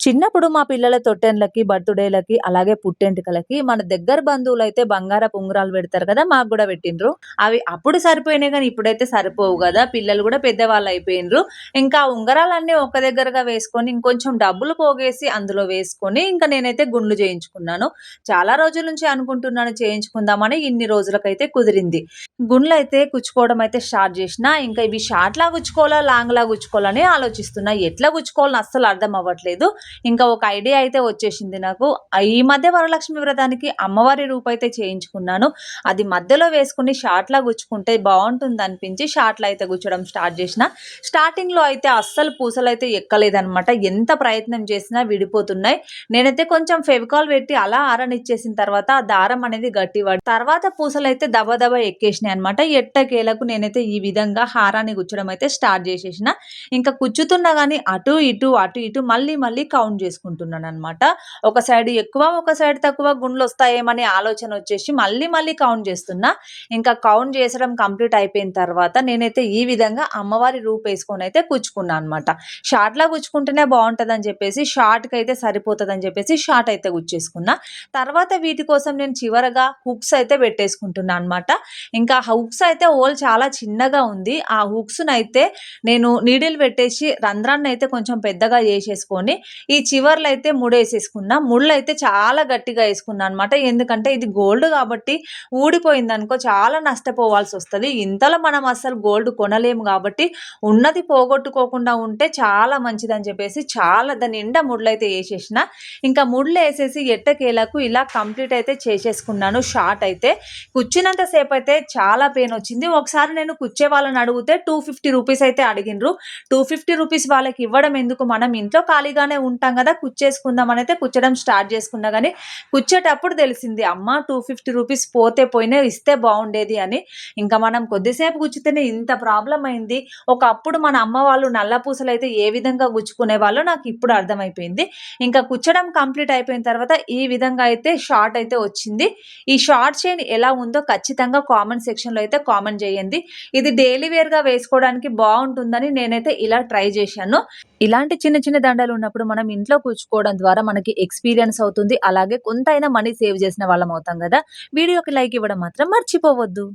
చిన్నప్పుడు మా పిల్లల తొట్టెన్లకి, బర్త్‌డేలకి, అలాగే పుట్టెంటుకలకి మన దగ్గర బంధువులైతే బంగారపు ఉంగరాలు పెడతారు కదా! మాకు కూడా పెట్టిండ్రు. అవి అప్పుడు సరిపోయినాయి కానీ ఇప్పుడైతే సరిపోవు కదా పిల్లలు కూడా పెద్దవాళ్ళు అయిపోయినరు ఇంకా ఉంగరాలన్నీ ఒక దగ్గరగా వేసుకొని, ఇంకొంచెం డబ్బులు పోగేసి అందులో వేసుకొని, ఇంకా నేనైతే గుండ్లు చేయించుకున్నాను. చాలా రోజుల నుంచి అనుకుంటున్నాను చేయించుకుందామని, ఇన్ని రోజులకైతే కుదిరింది. గుండ్లు అయితే కుచ్చుకోవడం అయితే స్టార్ట్ చేసిన ఇంకా ఇవి షార్ట్ లాగా గుచ్చుకోవాలా? లాంగ్ లాగా అని ఆలోచిస్తున్నా. ఎట్లా గుచ్చుకోవాలో అస్సలు అర్థం అవ్వట్లేదు. ఇంకా ఒక ఐడియా అయితే వచ్చేసింది నాకు. ఈ మధ్య వరలక్ష్మి వ్రతానికి అమ్మవారి రూపయితే చేయించుకున్నాను. అది మధ్యలో వేసుకుని షార్ట్‌లా గుచ్చుకుంటే బాగుంటుంది అనిపించి షార్ట్లు అయితే గుచ్చడం స్టార్ట్ చేసిన స్టార్టింగ్‌లో అయితే అస్సలు పూసలు అయితే ఎక్కలేదనమాట. ఎంత ప్రయత్నం చేసినా విడిపోతున్నాయి. నేనైతే కొంచెం ఫెవికాల్ పెట్టి అలా ఆరనిచ్చేసిన తర్వాత ఆ దారం అనేది గట్టి తర్వాత తర్వాత అయితే దబ దబ ఎక్కేసినాయనమాట. ఎట్టకేలకు నేనైతే ఈ విధంగా హారాన్ని గుచ్చడం అయితే స్టార్ట్ చేసేసిన ఇంకా కుచ్చుతున్నా కానీ అటు ఇటు, అటు ఇటు మళ్ళీ మళ్ళీ కౌంట్ చేసుకుంటున్నాను అనమాట ఒక సైడ్ ఎక్కువ, ఒక సైడ్ తక్కువ గుండ్లొస్తాయేమనే ఆలోచన వచ్చేసి మళ్ళీ మళ్ళీ కౌంట్ చేస్తున్నా ఇంకా కౌంట్ చేసడం కంప్లీట్ అయిపోయిన తర్వాత నేనైతే ఈ విధంగా అమ్మవారి రూప్ వేసుకొని అయితే కూర్చుకున్నాను అనమాట. షార్ట్‌లా గుచ్చుకుంటేనే షార్ట్కి అయితే సరిపోతుంది అని చెప్పేసి షార్ట్ అయితే కూర్చేసుకున్నా తర్వాత వీటి కోసం నేను చివరగా హుక్స్ అయితే పెట్టేసుకుంటున్నాను అనమాట. ఇంకా హుక్స్ అయితే హోల్ చాలా చిన్నగా ఉంది. ఆ హుక్స్‌నయితే నేను నీడిల్ పెట్టేసి రంధ్రాన్ని అయితే కొంచెం పెద్దగా చేసేసుకొని ఈ చివర్లో అయితే ముడేసేసుకున్నా. ముళ్ళైతే చాలా గట్టిగా వేసుకున్నా అనమాట. ఎందుకంటే ఇది గోల్డ్ గాబట్టి ఊడిపోయిందనుకో చాలా నష్టపోవాల్సి వస్తుంది ఇంతలో మనం అస్సలు గోల్డ్ కొనలేము కాబట్టి ఉన్నది పోగొట్టుకోకుండా ఉంటే చాలా మంచిదని చెప్పేసి చాలా దాని నిండా అయితే వేసేసిన ఇంకా ముళ్ళు వేసేసి ఎట్టకేలకు ఇలా కంప్లీట్ అయితే చేసేసుకున్నాను షార్ట్ అయితే. కూర్చున్నంత సేపు అయితే చాలా పెయినొచ్చింది. ఒకసారి నేను కూర్చే వాళ్ళని అడుగుతే రూ. 250 అయితే అడిగినారు టూ ఫిఫ్టీ రూపీస్ వాళ్ళకి ఇవ్వడం ఎందుకు? మనం ఇంట్లో ఖాళీగానే ఉంటాం కదా కుచ్చేసుకుందామని అయితే కుచ్చడం స్టార్ట్ చేసుకున్నా కానీ కుచ్చేటప్పుడు తెలిసింది అమ్మ టూ ఫిఫ్టీ రూపీస్ పోతే పోయినా ఇస్తే బాగుండేది అని. ఇంకా మనం కొద్దిసేపు గుచ్చితేనే ఇంత ప్రాబ్లం అయింది. ఒకప్పుడు మన అమ్మ వాళ్ళు నల్ల పూసలు అయితే ఏ విధంగా గుర్చుకునే వాళ్ళో నాకు ఇప్పుడు అర్థమైపోయింది. ఇంకా కుచ్చడం కంప్లీట్ అయిపోయిన తర్వాత ఈ విధంగా అయితే షార్ట్ అయితే వచ్చింది. ఈ షార్ట్ చైన్ ఎలా ఉందో ఖచ్చితంగా కామెంట్ సెక్షన్‌లో అయితే కామెంట్ చేయండి ఇది డైలీ వేర్‌గా వేసుకోవడానికి బాగుంటుందని నేనైతే ఇలా ట్రై చేశాను ఇలాంటి చిన్న చిన్న దండలున్నప్పుడు మనం ఇంట్లో కూర్చుకోవడం ద్వారా మనకి ఎక్స్‌పీరియన్స్ అవుతుంది. అలాగే కొంత అయినా మనీ సేవ్ చేసిన వాళ్ళం అవుతాం కదా వీడియోకి లైక్ ఇవ్వడం మాత్రం మర్చిపోవద్దు.